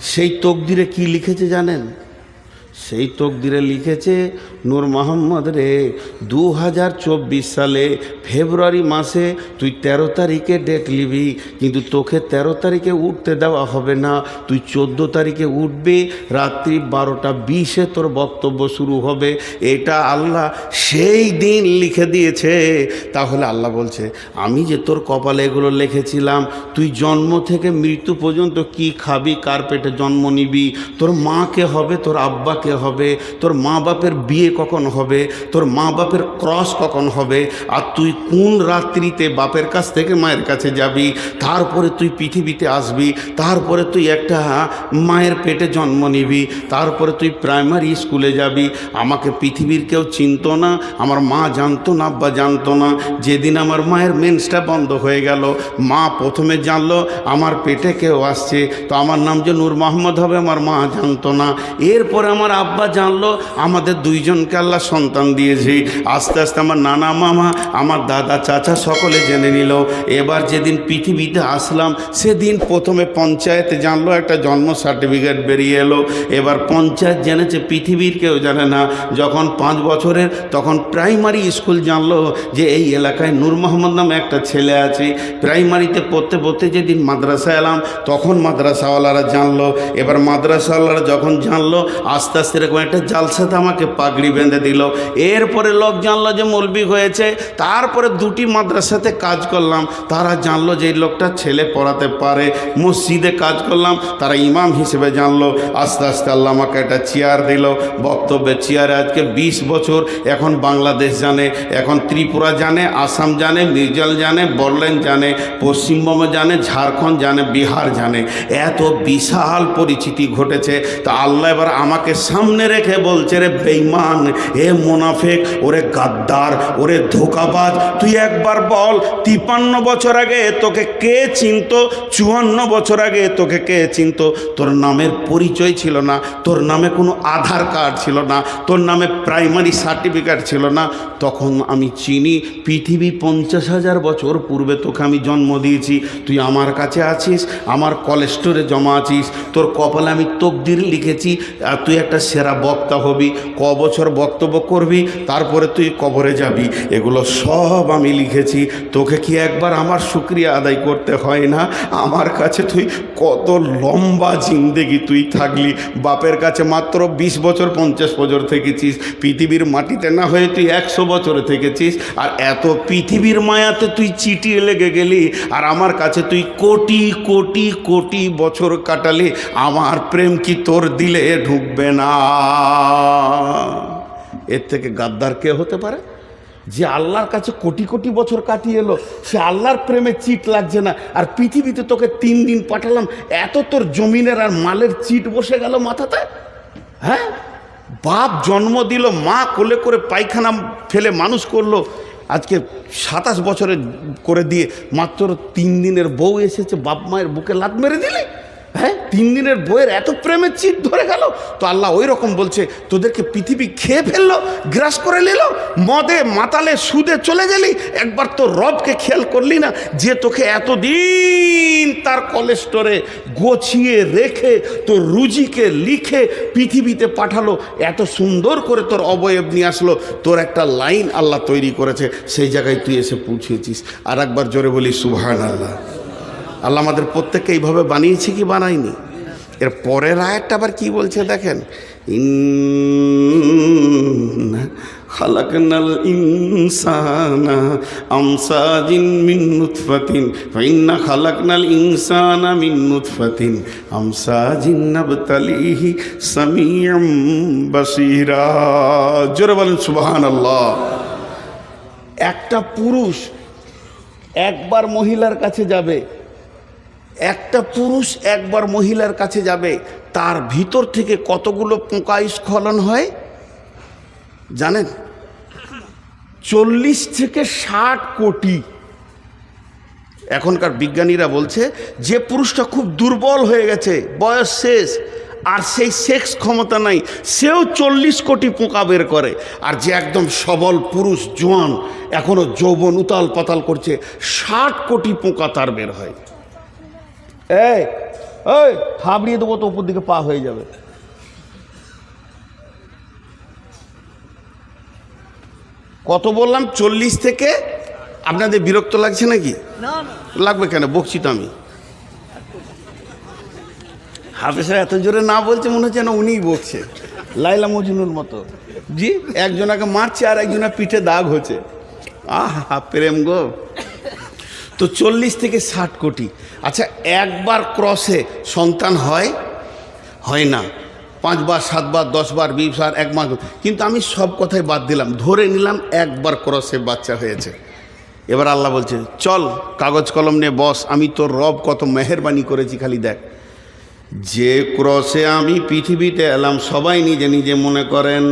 সেই তকদিরে কি লিখেছে জানেন? সেই তকদিরে লিখেছে নূর মোহাম্মদ রে দু হাজার চব্বিশ সালে ফেব্রুয়ারি মাসে তুই তেরো তারিখে ডেট নিবি কিন্তু তোকে তেরো তারিখে উঠতে দেওয়া হবে না। তুই চোদ্দ তারিখে উঠবি, রাত্রি বারোটা বিশে তোর বক্তব্য শুরু হবে। এটা আল্লাহ সেই দিন লিখে দিয়েছে। তাহলে আল্লাহ বলছে, আমি যে তোর কপালে এগুলো লিখেছিলাম, তুই জন্ম থেকে মৃত্যু পর্যন্ত কি খাবি, কার পেটে জন্ম নিবি, তোর মাকে হবে, তোর আব্বাকে হবে? তোর মা বাপের বিয়ে কখন হবে? তোর মা বাপের ক্রস কখন হবে? আর তুই কোন রাত্রিতে বাপের কাছ থেকে মায়ের কাছে যাবি? তারপরে তুই পৃথিবীতে আসবি? তারপরে তুই একটা মায়ের পেটে জন্ম নিবি? তারপরে তুই প্রাইমারি স্কুলে যাবি? আমাকে পৃথিবীর কেউ চিনতো না, আমার মা জানতো না, আব্বা জানতো না। যেদিন আমার মায়ের মেন্সটা বন্ধ হয়ে গেল, মা প্রথমে জানলো আমার পেটে কেউ আসছে। তো আমার নাম যে নূর মোহাম্মদ হবে, আমার মা জানতো না। এরপরে আমার আব্বা জানলো, আমাদের দুইজনকে আল্লাহ সন্তান দিয়েছি। আস্তে আস্তে আমার নানা মামা, আমার দাদা চাচা সকলে জেনে নিল। এবার যেদিন পৃথিবীতে আসলাম, সেদিন প্রথমে পঞ্চায়েতে জানলো, একটা জন্ম সার্টিফিকেট বেরিয়ে এলো। এবার পঞ্চায়েত জেনেছে, পৃথিবীর কেউ জানে না। যখন পাঁচ বছরের, তখন প্রাইমারি স্কুল জানলো যে এই এলাকায় নূর মোহাম্মদ নামে একটা ছেলে আছে। প্রাইমারিতে পড়তে পড়তে যেদিন মাদ্রাসা এলাম, তখন মাদ্রাসাওয়ালারা জানলো। এবার মাদ্রাসাওয়ালারা যখন জানলো, আস্তে আস্তে এরকম একটা জালসাতে আমাকে পাগড়ি বেঁধে দিল। এরপরে লোক জানলো যে মলবি হয়েছে। তারপরে দুটি মাদ্রাসাতে কাজ করলাম। তারা জানলো যে এই লোকটা ছেলে পড়াতে পারে। মসজিদে কাজ করলাম। তারা ইমাম হিসেবে জানলো। আস্তে আস্তে আল্লাহ আমাকে একটা চেয়ার দিল। বক্তব্যের চেয়ারে আজকে ২০ বছর। এখন বাংলাদেশ জানে, এখন ত্রিপুরা জানে, আসাম জানে মির্জাল জানে বড়লেন জানে, পশ্চিমবঙ্গ জানে, ঝাড়খণ্ড জানে, বিহার জানে। এত বিশাল পরিচিতি ঘটেছে। তা আল্লাহ এবার আমাকে সামনে রেখে বলছে, রে বেইমান এ মোনাফেক, ওরে গাদ্দার, ওরে ধোকাবাজ, তুই একবার বল তিপান্ন বছর আগে তোকে কে চিনত, চুয়ান্ন বছর আগে তোকে কে চিনত? তোর নামের পরিচয় ছিল না, তোর নামে কোনো আধার কার্ড ছিল না, তোর নামে প্রাইমারি সার্টিফিকেট ছিল না। তখন আমি চিনি, পৃথিবী পঞ্চাশ হাজার বছর পূর্বে তোকে আমি জন্ম দিয়েছি। তুই আমার কাছে আছিস, আমার কলেস্টোরে জমা আছিস, তোর কপালে আমি তকদির লিখেছি, আর তুই একটা সেরা বক্তা হবি, ক বছর বক্তব্য করবি, তারপরে তুই কবরে যাবি। এগুলো সব আমি লিখেছি। তোকে কি একবার আমার শুক্রিয়া আদায় করতে হয় না? আমার কাছে তুই কত লম্বা জিন্দেগি তুই থাকলি। বাপের কাছে মাত্র বিশ বছর, পঞ্চাশ বছর থেকেছিস। পৃথিবীর মাটিতে না হয়ে তুই একশো বছরে থেকেছিস। আর এত পৃথিবীর মায়াতে তুই চিটিয়ে লেগে গেলি। আর আমার কাছে তুই কোটি কোটি কোটি বছর কাটালি। আমার প্রেম কি তোর দিলে ঢুকবে না? এর থেকে গাদ্দার কে হতে পারে? যে আল্লাহর কাছে কোটি কোটি বছর কাটিয়ে এলো, সে আল্লাহর প্রেমে চিট লাগছে না। আর পৃথিবীতে তোকে তিন দিন পাঠালাম, এত তোর জমিনের আর মালের চিট বসে গেল মাথাতে? হ্যাঁ? বাপ জন্ম দিল, মা কোলে করে পায়খানা ফেলে মানুষ করল। আজকে সাতাশ বছরে করে দিয়ে মাত্র তিন দিনের বউ এসেছে, বাপ মায়ের বুকে লাত মেরে দিলে? হ্যাঁ তিন দিনের বইয়ের এত প্রেমের চিট ধরে গেল। তো আল্লাহ ওই রকম বলছে, তোদেরকে পৃথিবী খেয়ে ফেলল, গ্রাস করে নিল, মদে, মাতালে, সুদে চলে গেলি, একবার তো রবকে খেয়াল করলি না, যে তোকে এতদিন তার কলেস্টরে গোছিয়ে রেখে, তোর রুজিকে লিখে পৃথিবীতে পাঠালো, এত সুন্দর করে তোর অবয়ব নিয়ে আসলো, তোর একটা লাইন আল্লাহ তৈরি করেছে, সেই জায়গায় তুই এসে পৌঁছেছিস। আর একবার জোরে বলি সুভান আল্লাহ আল্লাহ আমাদের প্রত্যেককে এইভাবে বানিয়েছে কি বানায়নি? এর পরের আয়াতটা আবার কি বলছে দেখেন? খালাকনাল ইনসানা আমসাজিন খালাকনাল ইনসানা জোরে বলেন একটা পুরুষ একবার মহিলার কাছে যাবে একটা পুরুষ একবার মহিলার কাছে যাবে, তার ভিতর থেকে কতগুলো পোকা স্খলন হয়? জানেন? চল্লিশ থেকে ষাট কোটি। এখনকার বিজ্ঞানীরা বলছে, যে পুরুষটা খুব দুর্বল হয়ে গেছে, বয়স শেষ, আর সেই সেক্স ক্ষমতা নাই, সেও চল্লিশ কোটি পোকা বের করে। আর যে একদম সবল পুরুষ, জোয়ান এখনও যৌবন উতাল পাতাল করছে, ষাট কোটি পোকা তার বের হয়। এই ওই থাবড়িয়ে দেবো তো ওপর দিকে পা হয়ে যাবে। কত বললাম? চল্লিশ থেকে? আপনাদের বিরক্ত লাগছে নাকি? লাগবে কেন? বকছি তো আমি। হাফেজ এত জোরে না বলছে মনে হচ্ছে না উনিই বকছে। লাইলা মজনুর মতো। জি। একজনাকে মারছে আর একজনের পিঠে দাগ হচ্ছে। আহা প্রেম গো। তো চল্লিশ থেকে ষাট কোটি। আচ্ছা একবার ক্রসে সন্তান হয়? হয় না। পাঁচবার, সাতবার, দশবার, বিশবার এক মাস কিন্তু আমি সব কথাই বাদ দিলাম। ধরে নিলাম একবার ক্রসে বাচ্চা হয়েছে। এবার আল্লাহ বলছে, চল, কাগজ কলম নিয়ে বস। আমি তোর রব কত মেহরবানি করেছি, খালি দেখ। যে ক্রসে আমি পৃথিবীতে এলাম, সবাই নিজে নিজে মনে করেন,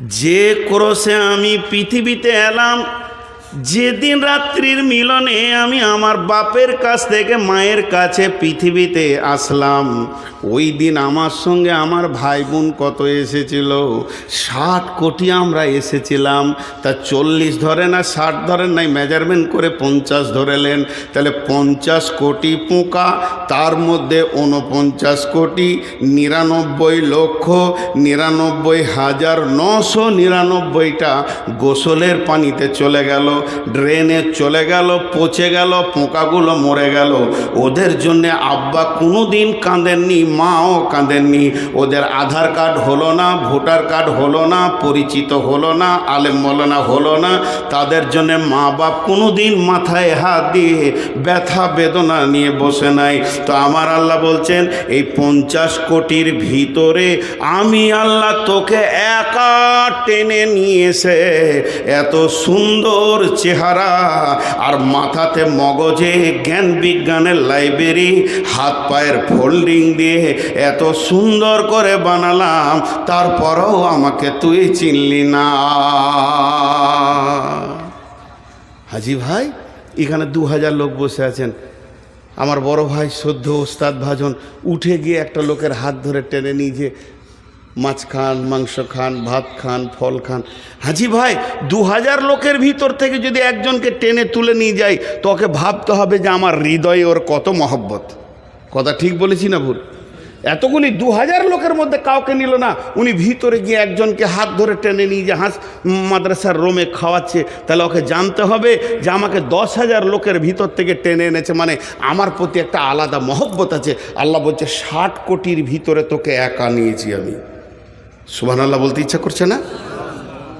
যে ক্রসে আমি পৃথিবীতে এলাম যেদিন রাত্রির মিলনে আমি আমার বাপের কাছ থেকে মায়ের কাছে পৃথিবীতে আসলাম, ওই দিন আমার সঙ্গে আমার ভাই বোন কত এসেছিল? ষাট কোটি আমরা এসেছিলাম। তা চল্লিশ ধরে না, ষাট ধরেন নাই মেজারমেন্ট করে পঞ্চাশ ধরেলেন। তাহলে পঞ্চাশ কোটি পোকা, তার মধ্যে উনপঞ্চাশ কোটি, নিরানব্বই লক্ষ, নিরানব্বই হাজার নশো নিরানব্বইটা গোসলের পানিতে চলে গেল। ড্রেনে চলে গেল, পচে গেল, পোকাগুলো মরে গেল। ওদের জন্যে আব্বা কোনো দিন কাঁদেননি, মাও কাঁদেননি। ওদের আধার কার্ড হলো না, ভোটার কার্ড হলো না, পরিচিত হলো না, আলেম মৌলানা হলো না। তাদের জন্য মা বাপ কোনো দিন মাথায় হাত দিয়ে ব্যথা, বেদনা নিয়ে বসে নাই। তো আমার আল্লাহ বলছেন, এই পঞ্চাশ কোটির ভিতরে আমি আল্লাহ তোকে একা টেনে নিয়েছে। এত সুন্দর চেহারা, আর মাথাতে মগজে জ্ঞান বিজ্ঞানের লাইব্রেরি, হাত পায়ের ফোল্ডিং দিয়ে এত সুন্দর করে বানালাম, তারপরেও আমাকে তুই চিনলি না। হাজি ভাই, এখানে দু হাজার লোক বসে আছেন। আমার বড় ভাই, সদ্য ওস্তাদ ভাজন, উঠে গিয়ে একটা লোকের হাত ধরে টেনে নিয়ে যে মাছ খান, মাংস খান, ভাত খান, ফল খান। হাজি ভাই দু হাজার লোকের ভিতর থেকে যদি একজনকে টেনে তুলে নিয়ে যাই তো ওকে ভাবতে হবে যে আমার হৃদয়ে ওর কত মহব্বত। কথা ঠিক বলেছি না ভুল? এতগুলি দু হাজার লোকের মধ্যে কাউকে নিল না, উনি ভিতরে গিয়ে একজনকে হাত ধরে টেনে নিয়ে যে, হাঁস, মাদ্রাসার রোমে খাওয়াচ্ছে, তাহলে ওকে জানতে হবে যে আমাকে দশ হাজার লোকের ভিতর থেকে টেনে এনেছে। মানে আমার প্রতি একটা আলাদা মহব্বত আছে। আল্লাহ বলছে, ষাট কোটির ভিতরে তোকে একা নিয়েছি আমি। সুবান আল্লাহ বলতে ইচ্ছা করছে না?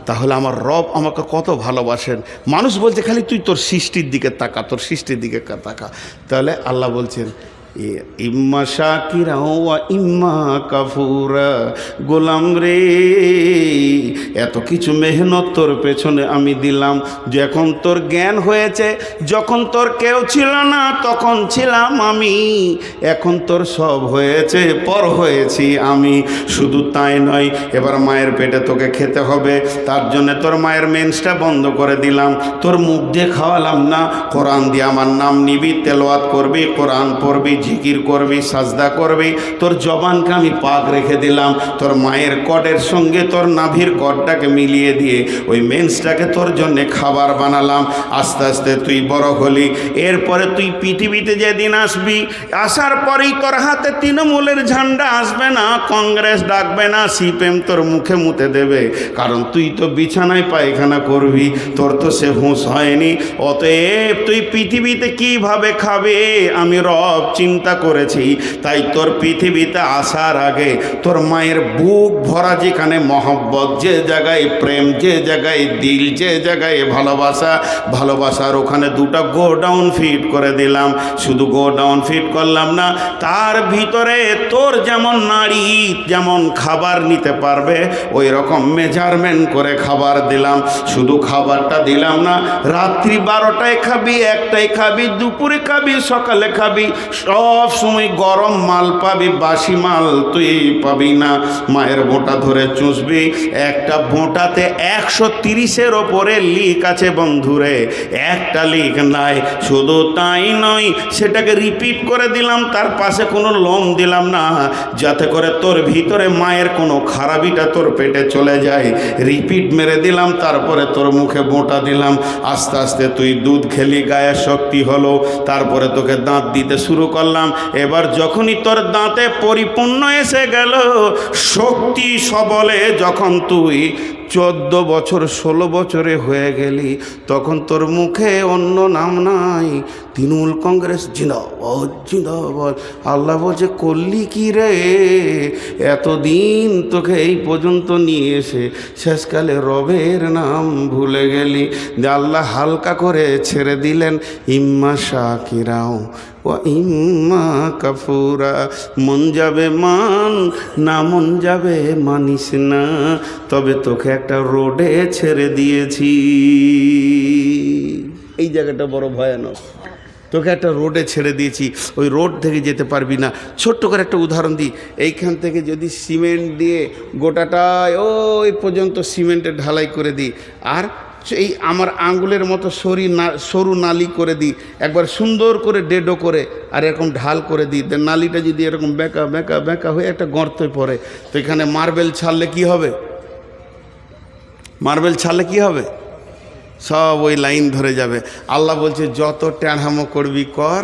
তাহলে আমার রব আমাকে কত ভালোবাসেন। মানুষ বলছে খালি তুই তোর সৃষ্টির দিকে তাকা, তোর সৃষ্টির দিকে তাকা। তাহলে আল্লাহ বলছেন ইম্মা শাকিরা ওয়া ইম্মা কাফুরা। গোলাম রে, এত কিছু মেহনত তোর পেছনে আমি দিলাম। যখন তোর জ্ঞান হয়েছে, যখন তোর কেউ ছিল না, তখন ছিলাম আমি। এখন তোর সব হয়েছে, পর হয়েছি আমি। শুধু তাই নয়, এবার মায়ের পেটে তোকে খেতে হবে। তার জন্য তোর মায়ের মেন্সটা বন্ধ করে দিলাম। তোর মুখ দিয়ে খাওয়ালাম না। কোরআন দিয়ে আমার নাম নিবি তেলোয়াত করবি, কোরআন পড়বি ঝিকির করবি, সাজদা করবি, তোর জবানকে আমি পাক রেখে দিলাম, তোর মায়ের কটের সঙ্গে তোর নাভির কটটাকে মিলিয়ে দিয়ে ওই মেন্সটাকে তোর জন্যে খাবার বানালাম, আস্তে আস্তে তুই বড় হলি, এরপরে তুই পৃথিবীতে যেদিন আসবি, আসার পরেই তোর হাতে তৃণমূলের ঝান্ডা আসবে না, কংগ্রেস ডাকবে না, সিপিএম তোর মুখে মুতে দেবে, কারণ তুই তো বিছানায় পায়খানা করবি, তোর তো সে হুঁশ হয়নি, অতএব তুই পৃথিবীতে কীভাবে খাবে, আমি রব চিন্তা করেছি, তাই তোর পৃথিবীতে আসার আগে তোর মায়ের বুক ভরা যেখানে মহব্বত, যে জায়গায় প্রেম, যে জায়গায় দিল, যে জায়গায় ভালোবাসা, ভালোবাসার ওখানে দুটো গো ডাউন ফিট করে দিলাম। শুধু গো ডাউন ফিট করলাম না, তার ভিতরে তোর যেমন নারী যেমন খাবার নিতে পারবে ওই রকম মেজারমেন্ট করে খাবার দিলাম। শুধু খাবারটা দিলাম না, রাত্রি বারোটায় খাবি একটাই খাবি, দুপুরে খাবি, সকালে খাবি, সব সময় গরম মাল পাবি, বাসি মাল তুই পাবি না। মায়ের বোঁটা ধরে চুষবি, একটা বোঁটাতে একশো তিরিশের ওপরে লিক আছে বন্ধুরে। একটা লিক নাই, শুধু তাই নয়, সেটাকে রিপিট করে দিলাম, তার পাশে কোনো লোম দিলাম না। যাতে করে তোর ভিতরে মায়ের কোনো খারাপিটা তোর পেটে চলে যায়। রিপিট মেরে দিলাম, তারপরে তোর মুখে বোঁটা দিলাম। আস্তে আস্তে তুই দুধ খেলি গায়ে শক্তি হলো। তারপরে তোকে দাঁত দিতে শুরু করলাম। করলাম এবার যখনই তোর দাঁতে পরিপূর্ণ এসে গেল শক্তি সবলে যখন তুই চোদ্দ বছর, ষোলো বছরে হয়ে গেলি, তখন তোর মুখে অন্য নাম নাই। তৃণমূল কংগ্রেস জিন্দাবাদ জিন্দাবাদ। আল্লাহ বলছে, করলি কি রে? এতদিন তোকে এই পর্যন্ত নিয়ে এসে শেষকালে রবের নাম ভুলে গেলি। যে আল্লাহ হালকা করে ছেড়ে দিলেন, ইম্মা শাকিরাও ও ইম্মা কাফুরা। মন যাবে মান, না মন যাবে মানিস না। তবে তোকে একটা রোডে ছেড়ে দিয়েছি। এই জায়গাটা বড় ভয়ানক। তোকে একটা রোডে ছেড়ে দিয়েছি। ওই রোড থেকে যেতে পারবি না। ছোট্ট করে একটা উদাহরণ দিই। এইখান থেকে যদি সিমেন্ট দিয়ে গোটাটা ওই পর্যন্ত সিমেন্টের ঢালাই করে দিই, আর এই আমার আঙ্গুলের মতো সরি না, সরু নালি করে দিই, একবার সুন্দর করে ডেডো করে, আর এরকম ঢাল করে দিই নালিটা যদি এরকম বেঁকা বেঁকা বেঁকা হয়ে একটা গর্তয় পড়ে, তো এখানে মার্বেল ছাড়লে কি হবে? মার্বেল ছাড়লে কি হবে? সব ওই লাইন ধরে যাবে। আল্লাহ বলছে, যত ট্যাঁড়ামো করবি কর,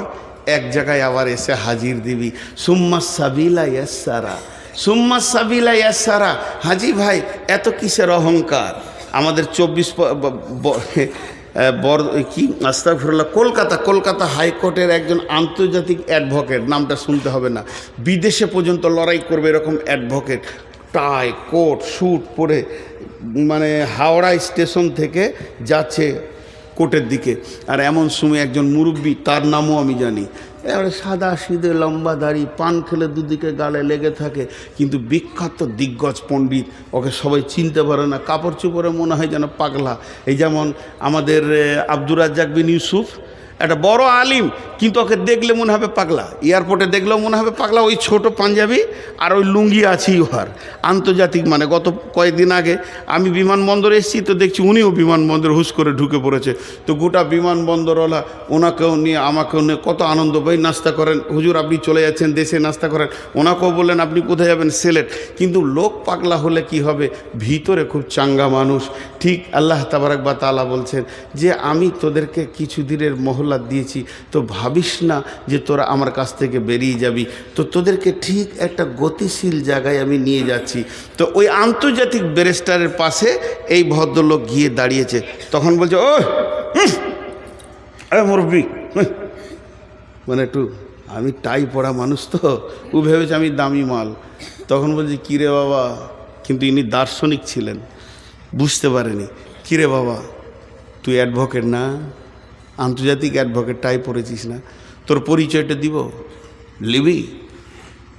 এক জায়গায় আবার এসে হাজির দিবি। সুম্মা সাবিলা ইয়াসারা। সুম্মা সাবিলা ইয়াসারা। হাজি ভাই, এত কিসের অহংকার? আমাদের চব্বিশ বর, কি? আস্তাফিরুল্লাহ কলকাতা কলকাতা হাইকোর্টের একজন আন্তর্জাতিক অ্যাডভোকেট, নামটা শুনতে হবে না। বিদেশে পর্যন্ত লড়াই করবে এরকম অ্যাডভোকেট। টাই, কোট স্যুট পরে মানে হাওড়া স্টেশন থেকে যাচ্ছে কোর্টের দিকে। আর এমন সময় একজন মুরব্বী, তার নামও আমি জানি, এবারে সাদা সিদে লম্বা দাড়ি, পান খেলে দুদিকে গালে লেগে থাকে, কিন্তু বিখ্যাত দিগ্গজ পণ্ডিত, ওকে সবাই চিনতে পারে না, কাপড় চোপড়ে মনে হয় যেন পাগলা। এই যেমন আমাদের আব্দুর রাজ্জাক বিন ইউসুফ একটা বড় আলিম, কিন্তু ওকে দেখলে মনে হবে পাগলা। এয়ারপোর্টে দেখলেও মনে হবে পাগলা, ওই ছোট পাঞ্জাবি আর ওই লুঙ্গি আছেই উহার আন্তর্জাতিক মানে গত কয়েকদিন আগে আমি বিমানবন্দরে এসেছি, তো দেখছি উনিও বিমানবন্দরে হুস করে ঢুকে পড়েছে। তো গোটা বিমানবন্দরওয়ালা ওনাকেও নিয়ে, আমাকেও নিয়ে কত আনন্দ ভাই নাস্তা করেন। হুজুর, আপনি চলে যাচ্ছেন, দেশে নাস্তা করেন। ওনাকেও বললেন, আপনি কোথায় যাবেন? সিলেট। কিন্তু লোক পাগলা হলে কি হবে? ভিতরে খুব চাঙ্গা মানুষ। ঠিক আল্লাহ তাবারাক বা তালা বলছেন যে, আমি তোদেরকে কিছু দিনের মহল্লা দিয়েছি, তো ভাবিস না যে তোরা আমার কাছ থেকে বেরিয়ে যাবি। তো তোদেরকে ঠিক একটা গতিশীল জায়গায় আমি নিয়ে যাচ্ছি। তো ওই আন্তর্জাতিক ব্যারিস্টারের পাশে এই ভদ্রলোক গিয়ে দাঁড়িয়েছে। তখন বলছে ও মুরব্বী মানে একটু, আমি টাই পড়া মানুষ তো, ও ভেবেছে আমি দামি মাল। তখন বলছি কিরে বাবা? কিন্তু ইনি দার্শনিক ছিলেন, বুঝতে পারেনি। কিরে বাবা, তুই অ্যাডভোকেট না? আন্তর্জাতিক অ্যাডভোকেট টাই পড়েছিস না? তোর পরিচয়টা দিব? লিবি?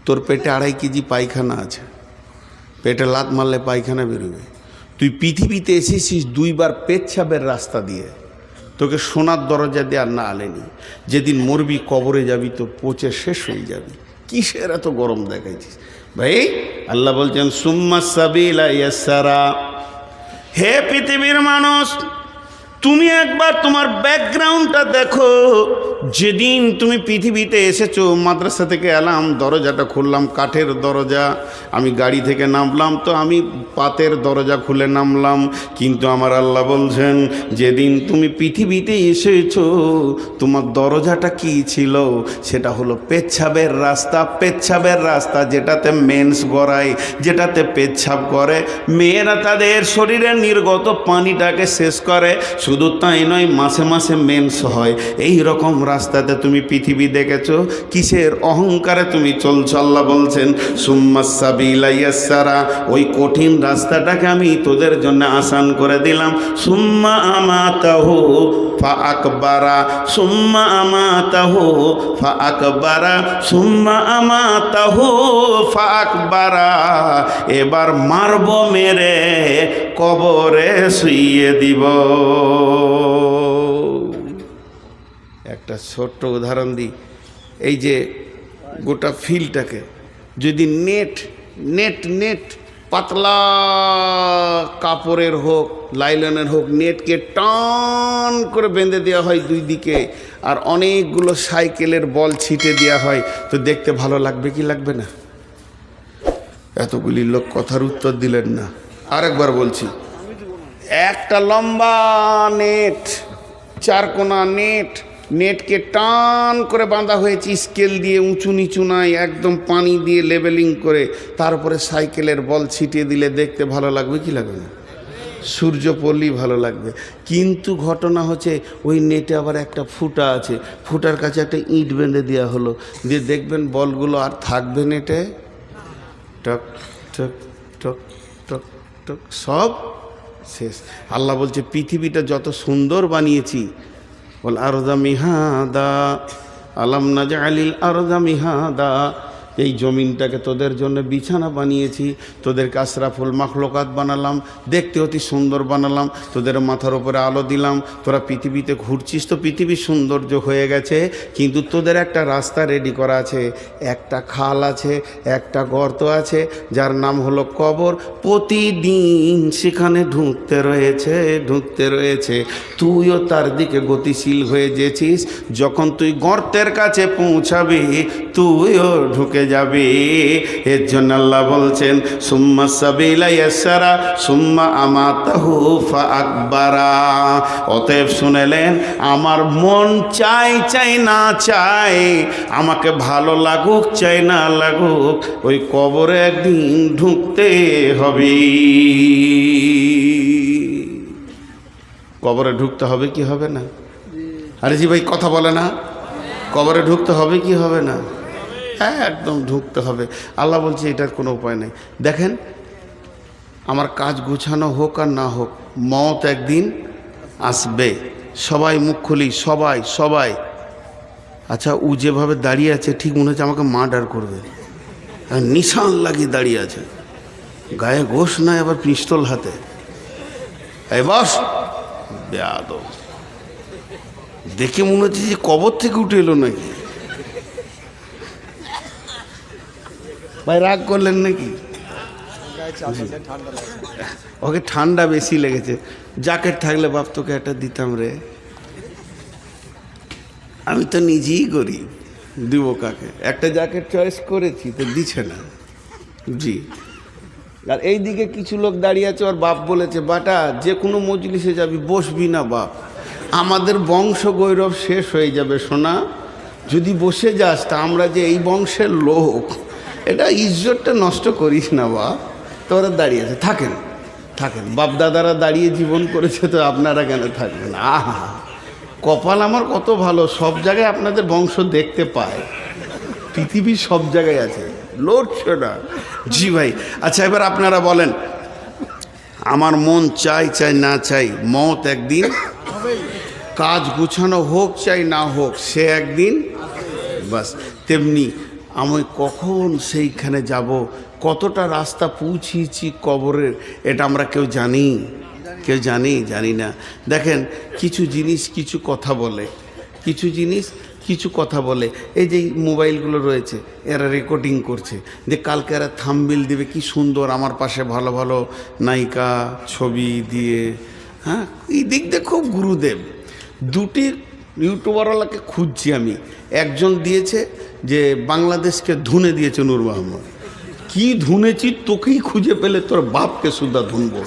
তোর পেটে আড়াই কেজি পায়খানা আছে। পেটে লাত মারলে পায়খানা বেরোবে। তুই পৃথিবীতে এসেছিস দুইবার পেচ্ছাবের রাস্তা দিয়ে। তোকে সোনার দরজা দিয়ে আর না আলেনি। যেদিন মরবি, কবরে যাবি তো পচে শেষ হয়ে যাবি। কিসের এত গরম দেখাইছিস? ভাই, আল্লাহ বলছেন, সুম্মা সাবিলা ইয়াসারা। হে পৃথিবীর মানুষ তুমি একবার তোমার ব্যাকগ্রাউন্ডটা দেখো। যেদিন তুমি পৃথিবীতে এসেছ, মাদ্রাসা থেকে এলাম, দরজাটা খুললাম, কাঠের দরজা, আমি গাড়ি থেকে নামলাম, তো আমি পাতের দরজা খুলে নামলাম। কিন্তু আমার আল্লাহ বলছেন, যেদিন তুমি পৃথিবীতে এসেছ, তোমার দরজাটা কি ছিল? সেটা হলো পেচ্ছাবের রাস্তা। পেচ্ছাবের রাস্তা যেটাতে মেন্স গড়ায়, যেটাতে পেচ্ছাব করে। মেয়েরা তাদের শরীরের নির্গত পানিটাকে শেষ করে। শুধু তাই নয়, মাসে মাসে মেন্স হয়। এই রকম রাস্তাতে তুমি পৃথিবী দেখেছ? কিসের অহংকারে তুমি চলছো আল্লাহ বলছেন সুম্মাসাবিলাইয়াসারা ওই কঠিন রাস্তাটাকে আমি তোদের জন্য আসান করে দিলাম। সুম্মা আমাতাহু ফা আকবারা সুম্মা আমাতাহু ফা আকবারা সুম্মা আমাতাহু ফা আকবারা এবার মারব মেরে কবরে শুইয়ে দিব। একটা ছোট্ট উদাহরণ দিই। এই যে গোটা ফিল্ডটাকে যদি নেট নেট নেট, পাতলা কাপড়ের হোক, লাইলনের হোক, নেটকে টান করে বেঁধে দেওয়া হয় দুই দিকে আর অনেকগুলো সাইকেলের বল ছিটে দেওয়া হয়, তো দেখতে ভালো লাগবে কি লাগবে না? এতগুলি লোক কথার উত্তর দিলেন না। আরেকবার বলছি, একটা লম্বা নেট, চারকোনা নেট নেটকে টান করে বাঁধা হয়েছে, স্কেল দিয়ে উঁচু নিচু নাই, একদম পানি দিয়ে লেবেলিং করে তারপরে সাইকেলের বল ছিটিয়ে দিলে দেখতে ভালো লাগবে কি লাগবে না? সূর্য পড়লেই ভালো লাগবে। কিন্তু ঘটনা হচ্ছে ওই নেটে আবার একটা ফুটা আছে। ফুটার কাছে একটা ইট বেঁধে দেওয়া হলো। দিয়ে দেখবেন বলগুলো আর থাকবে নেটে। টক টক টক টক টক, সব শেষ। আল্লাহ বলছে, পৃথিবীটা যত সুন্দর বানিয়েছি বল আরদা মিহাদা আলাম না আলিল আরদা মিহাদা এই জমিনটাকে তোদের জন্য বিছানা বানিয়েছি তোদেরকে আশরাফুল মাখলোকাত বানালাম, দেখতে অতি সুন্দর বানালাম, তোদের মাথার উপরে আলো দিলাম, তোরা পৃথিবীতে ঘুরছিস তো পৃথিবী সৌন্দর্য হয়ে গেছে, কিন্তু তোদের একটা রাস্তা রেডি করা আছে, একটা খাল আছে, একটা গর্ত আছে, যার নাম হলো কবর, প্রতিদিন সেখানে ঢুকতে রয়েছে ঢুকতে রয়েছে। তুইও তার দিকে গতিশীল হয়ে যেছিস, যখন তুই গর্তের কাছে পৌঁছাবি, তুইও ঢুকে যাবে। এর জন্য আল্লাহ বলছেন, সুম্মা সাবিলা সুম্মা আমাতাহু ফা আকবারা অতএব শুনেলেন, আমার মন চাই চাই না চাই, আমাকে ভালো লাগুক, চাই না লাগুক, ওই কবরে একদিন ঢুকতে হবে। কবরে ঢুকতে হবে কি হবে না? আরে জি ভাই, কথা বলে না। কবরে ঢুকতে হবে কি হবে না? হ্যাঁ একদম ঢুকতে হবে। আল্লাহ বলছে, এটার কোনো উপায় নেই। দেখেন, আমার কাজ গুছানো হোক আর না হোক, মত একদিন আসবে। সবাই মুখ খুলি, সবাই সবাই। আচ্ছা ও যেভাবে দাঁড়িয়ে আছে, ঠিক মনে হচ্ছে আমাকে মার্ডার করবে। নিশান লাগিয়ে দাঁড়িয়ে আছে। গায়ে ঘোষ নাই, আবার পিস্তল হাতে। বেয়াদ দেখে মনে হচ্ছে যে কবর থেকে উঠে এলো নাকি? ভাই, রাগ করলেন নাকি? ওকে ঠান্ডা বেশি লেগেছে। জ্যাকেট থাকলে বাপ, তোকে একটা দিতাম রে। আমি তো নিজেই করি দিব কাকে? একটা জ্যাকেট চয়েস করেছি, তো দিছে না। জি। আর এই দিকে কিছু লোক দাঁড়িয়ে আছে, ওর বাপ বলেছে, বাটা যে কোনো মজলিসে যাবি, বসবি না বাপ। আমাদের বংশ গৌরব শেষ হয়ে যাবে, সোনা। যদি বসে যাস, তা আমরা যে এই বংশের লোক। এটা ইজ্জতটা নষ্ট করিস না বাপ তোরা দাঁড়িয়ে আছে। থাকেন থাকেন। বাপ দাদারা দাঁড়িয়ে জীবন করেছে তো আপনারা কেন থাকবেন? আহা, কপাল আমার কত ভালো। সব জায়গায় আপনাদের বংশ দেখতে পায়। পৃথিবীর সব জায়গায় আছে। লড়ছে না। জি ভাই। আচ্ছা এবার আপনারা বলেন, আমার মন চাই চাই, না চাই, মত একদিন, কাজ গুছানো হোক, চাই, না হোক, সে একদিন, বাস, তেমনি আমি কখন সেইখানে যাব? কতটা রাস্তা পৌঁছিয়েছি কবরের? এটা আমরা কেউ জানি? কেউ জানি? জানি না। দেখেন, কিছু জিনিস কিছু কথা বলে। কিছু জিনিস কিছু কথা বলে। এই যে মোবাইলগুলো রয়েছে, এরা রেকর্ডিং করছে। যে কালকে এরা থামবিল দেবে, কি সুন্দর আমার পাশে ভালো ভালো নায়িকা ছবি দিয়ে। হ্যাঁ? এই দিক দিয়ে খুব গুরুদেব। দুটি ইউটিউবারওয়ালাকে খুঁজছি আমি। একজন দিয়েছে যে বাংলাদেশকে ধুনে দিয়েছে নূর মোহাম্মদ কি ধুনেছি তোকেই খুঁজে পেলে তোর বাপকে সুদ্ধা ধুনবো।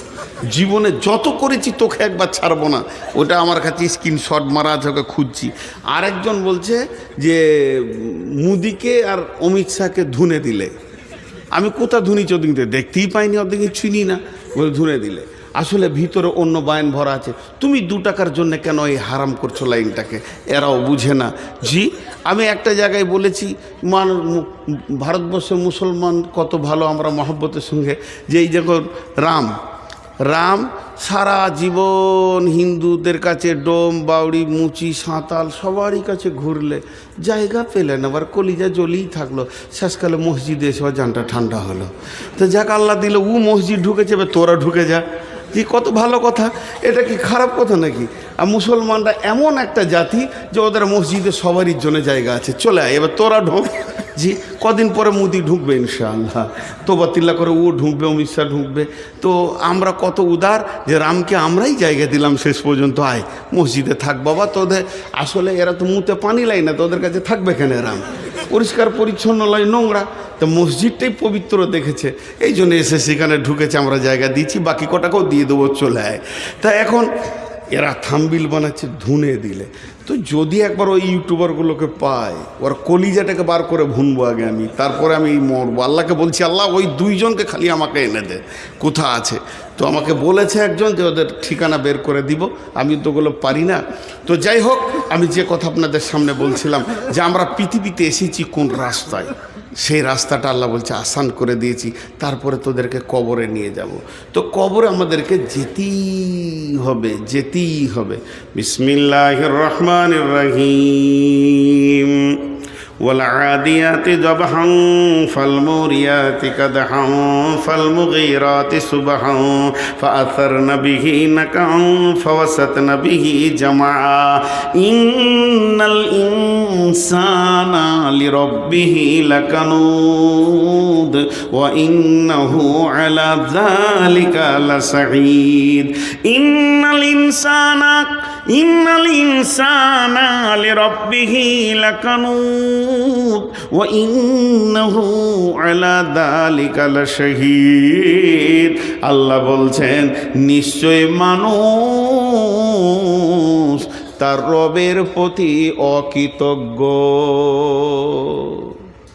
জীবনে যত করেছি তোকে একবার ছাড়বো না। ওটা আমার কাছে স্ক্রিনশট মারা আছে, ওকে খুঁজছি। আরেকজন বলছে যে মুদিকে আর অমিত শাহকে ধুনে দিলে। আমি কোথা ধুনিছি ওদিকে? দেখতেই পাইনি ওদিকে চিনি না। বলে ধুনে দিলে। আসলে ভিতরে অন্য বায়ন ভরা আছে। তুমি দু টাকার জন্য কেন এই হারাম করছ লাইনটাকে? এরাও বুঝে না। জি, আমি একটা জায়গায় বলেছি মান ভারতবর্ষের মুসলমান কত ভালো আমরা মহব্বতের সঙ্গে। যে এই যখন রাম। রাম সারা জীবন হিন্দুদের কাছে ডোম, বাউড়ি, মুচি সাঁতাল সবারই কাছে ঘুরলে। জায়গা পেলেন আবার কলিজা জ্বলেই থাকল। শেষকালে মসজিদে এসে জানটা ঠান্ডা হলো। তো যাক, আল্লাহ দিল ও মসজিদ ঢুকেছে, এবার তোরা ঢুকে যা। যে কত ভালো কথা? এটা কি খারাপ কথা নাকি? আর মুসলমানরা এমন একটা জাতি যে ওদের মসজিদে সবারই জন্য জায়গা আছে। চলে আয়, এবার তোরা ঢোক। জি, কদিন পরে মুদি ঢুকবে ইনশাআল্লাহ। তোবা তিল্লা করে ও ঢুকবে, অমিত শাহ ঢুকবে। তো আমরা কত উদার যে রামকে আমরাই জায়গা দিলাম শেষ পর্যন্ত। আয়, মসজিদে থাক বাবা, তোদের আসলে এরা তো মুতে পানি লাই না, তোদের কাছে থাকবে কেন রাম? পরিষ্কার, পরিচ্ছন্ন লয় নোংরা। তো মসজিদটাই পবিত্র দেখেছে। এই জন্য এসে সেখানে ঢুকেছে, আমরা জায়গা দিয়েছি, বাকি কটাকেও দিয়ে দেবো, চলে আয়। তা এখন এরা থাম্বিল বানাচ্ছে, ধুনে দিলে। তো যদি একবার ওই ইউটিউবারগুলোকে পাই ওর কলিজাটাকে বার করে ভুনবো আগে আমি, তারপরে আমি মরবো। আল্লাহকে বলছি, আল্লাহ, ওই দুইজনকে খালি আমাকে এনে দে, কোথা আছে? তো আমাকে বলেছে একজন যে, ওদের ঠিকানা বের করে দিব, আমি তো ওগুলো পারি না। তো যাই হোক, আমি যে কথা আপনাদের সামনে বলছিলাম যে, আমরা পৃথিবীতে এসেছি কোন রাস্তায়? সেই রাস্তাটা আল্লাহ বলছে, আসান করে দিয়েছি, তারপরে তোদেরকে কবরে নিয়ে যাব। তো কবরে আমাদেরকে যেতেই হবে যেতেই হবে। বিসমিল্লাহ রহমান রহিম। والعاديات ضبحا فالموريات قدحا فالمغيرات صبحا فأثرن به نكعا فوسطن به جمعا إن الإنسان لربه لكنود وإنه على ذلك لسعيد إن الإنسان ইন্নাল ইনসানা লিরাব্বিহি লাকানুত ওয়া ইন্নাহু আলা যালিকা লাশাহীদ। আল্লাহ বলছেন, নিশ্চয় মানুষ তার রবের প্রতি অকৃতজ্ঞ।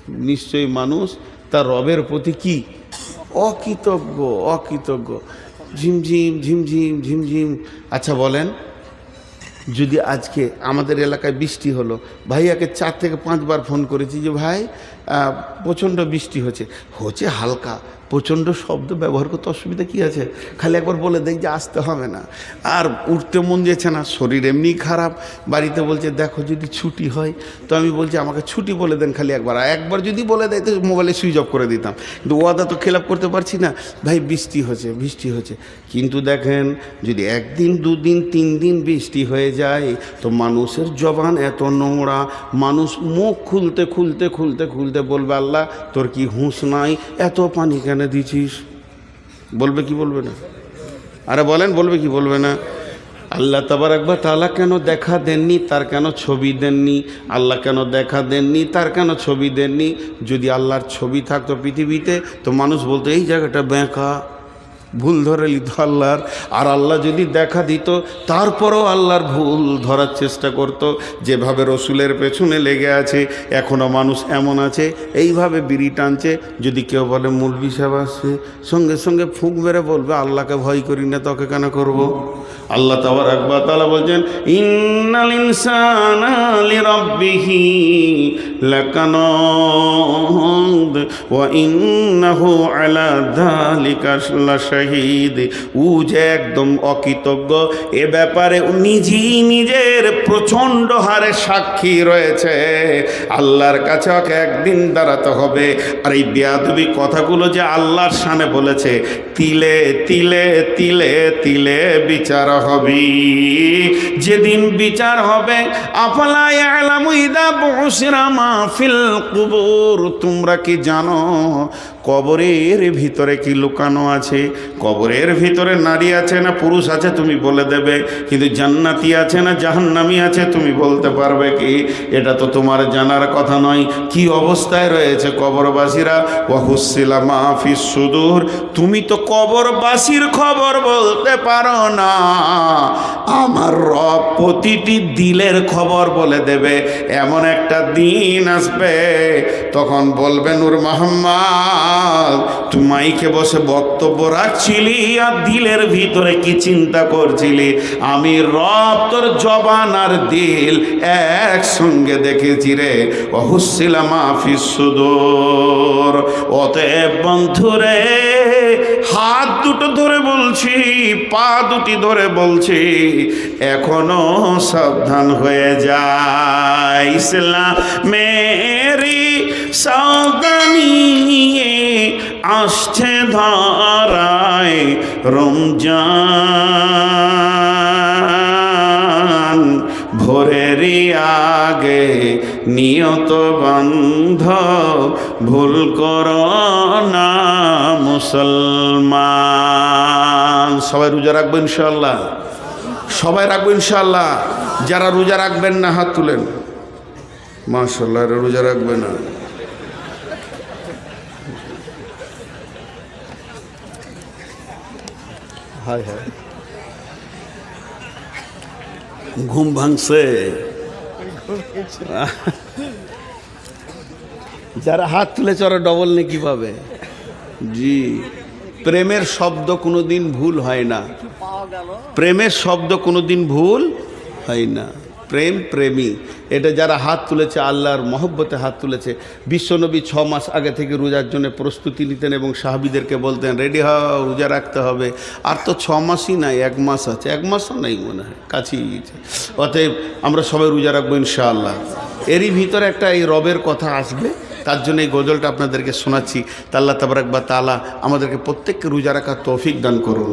নিশ্চয়ই মানুষ তার রবের প্রতি কি? অকৃতজ্ঞ অকৃতজ্ঞ। ঝিমঝিম ঝিমঝিম ঝিমঝিম। আচ্ছা বলেন। যদি আজকে আমাদের এলাকায় বৃষ্টি হলো, ভাইয়াকে চার থেকে পাঁচবার ফোন করেছি যে, ভাই প্রচণ্ড বৃষ্টি হচ্ছে। হচ্ছে হালকা। প্রচণ্ড শব্দ ব্যবহার করতে অসুবিধা কী আছে? খালি একবার বলে দেখ যে আসতে হবে না। আর উঠতে মন যেছে না, শরীর এমনি খারাপ। বাড়িতে বলছে, দেখো, যদি ছুটি হয়, তো আমি বলছি, আমাকে ছুটি বলে দেন খালি একবার। একবার যদি বলে দেয়, তো মোবাইলে সুইচ অফ করে দিতাম। কিন্তু ওয়াদা তো খেলাপ করতে পারছি না। ভাই, বৃষ্টি হচ্ছে বৃষ্টি হচ্ছে। কিন্তু দেখেন, যদি একদিন, দুদিন তিন দিন বৃষ্টি হয়ে যায়, তো মানুষের জবান এত নোংরা। মানুষ মুখ খুলতে খুলতে খুলতে খুলতে বলবে, আল্লাহ, তোর কি হুঁশ নাই? এত পানি কেন দিছিস বলবে কি বলবে না? আরে বলেন, বলবে কি বলবে না? আল্লাহ তাবার একবার তালা কেন দেখা দেননি? তার কেন ছবি দেননি? আল্লাহ কেন দেখা দেননি? তার কেন ছবি দেননি? যদি আল্লাহর ছবি থাকতো পৃথিবীতে, তো মানুষ বলতো, এই জায়গাটা বেঁকা। ভুল ধরে নিত আল্লাহর। আর আল্লাহ যদি দেখা দিত, তারপরও আল্লাহর ভুল ধরার চেষ্টা করত। যেভাবে রসুলের পেছনে লেগে আছে এখনও মানুষ এমন আছে, এইভাবে বিড়ি টানছে, যদি কেউ বলে মুলবি সাহেব আসছে, সঙ্গে সঙ্গে ফুঁক বেড়ে বলবে, আল্লাহকে ভয় করি না, তোকে কেন করব? আল্লাহ তাবার একবার তালা বলছেন, ইন্নাল ইনসানা লিরাব্বিহি লাকানুদ ওয়া ইন্নাহু আলা যালিকা লাশাহিদ। ও যে একদম অকৃতজ্ঞ, এ ব্যাপারে নিজেই নিজের প্রচণ্ড হারে সাক্ষী রয়েছে। আল্লাহর কাছে ওকে একদিন দাঁড়াতে হবে। আর এই বেয়াদবি কথাগুলো যে আল্লাহর সামনে বলেছে, তিলে তিলে তিলে তিলে বিচার হবে। যেদিন বিচার হবে আফলা ইয়ালামু তোমরা কি জানো কবরের ভিতরে কি লুকানো আছে? কবরের ভিতরে নারী আছে না পুরুষ আছে তুমি বলে দেবে। কিন্তু জান্নাতি আছে না জাহান্নামি আছে তুমি বলতে পারবে কি? এটা তো তোমার জানার কথা নয়। কি অবস্থায় রয়েছে কবরবাসীরা? ওয়াহুসিলা মাহফিস সুদূর। তুমি তো কবরবাসীর খবর বলতে পারো না। আমার রব প্রতিটি দিলের খবর বলে দেবে। এমন একটা দিন আসবে, তখন বলবে নূর মোহাম্মদ তুই মাইকে বসে বক্তব্য রাখছিলি আর দিলের ভিতরে কি চিন্তা করছিলি? আমি রব তোর জবান আর দিল একসঙ্গে দেখেছি রে। অহুসিলা মাফিস সুদূর। অতএব বন্ধুরে, হাত দুটো ধরে বলছি, পা দুটি ধরে বলছি, এখনও সাবধান হয়ে যায়। ইসলামেরি সাবধানি আসছে ধরায় রমজান। ভোরেরই আগে নিয়ত বন্ধ, ভুল করো না মুসলমান। সবাই রোজা রাখব ইনশাল্লাহ সবাই রাখব ইনশাল্লাহ যারা রোজা রাখবেন না, হাত তুলেন। মাশাল্লাহ রোজা রাখবে না। হায় হায়। ঘুম ভাঙছে। যারা হাত তুলেছে ওরা ডবল নেকি পাবে? জি প্রেমের শব্দ কোনোদিন ভুল হয় না। প্রেমের শব্দ কোনোদিন ভুল হয় না। প্রেম প্রেমী। এটা যারা হাত তুলেছে, আল্লাহর মহব্বতে হাত তুলেছে, বিশ্বনবী ছ মাস আগে থেকে রোজার জন্য প্রস্তুতি নিতেন এবং সাহাবিদেরকে বলতেন, রেডি হও, রোজা রাখতে হবে। আর তো ছ মাসই নাই, এক মাস আছে, এক মাসও নাই মনে হয়, কাছেই অতএব আমরা সবাই রোজা রাখব ইনশাআল্লাহ। এরই ভিতরে একটা এই রবের কথা আসবে, তার জন্য এই গজলটা আপনাদেরকে শোনাচ্ছি। তাল্লা তাবারাক বা তালা আমাদেরকে প্রত্যেককে রোজা রাখার তৌফিক দান করুন।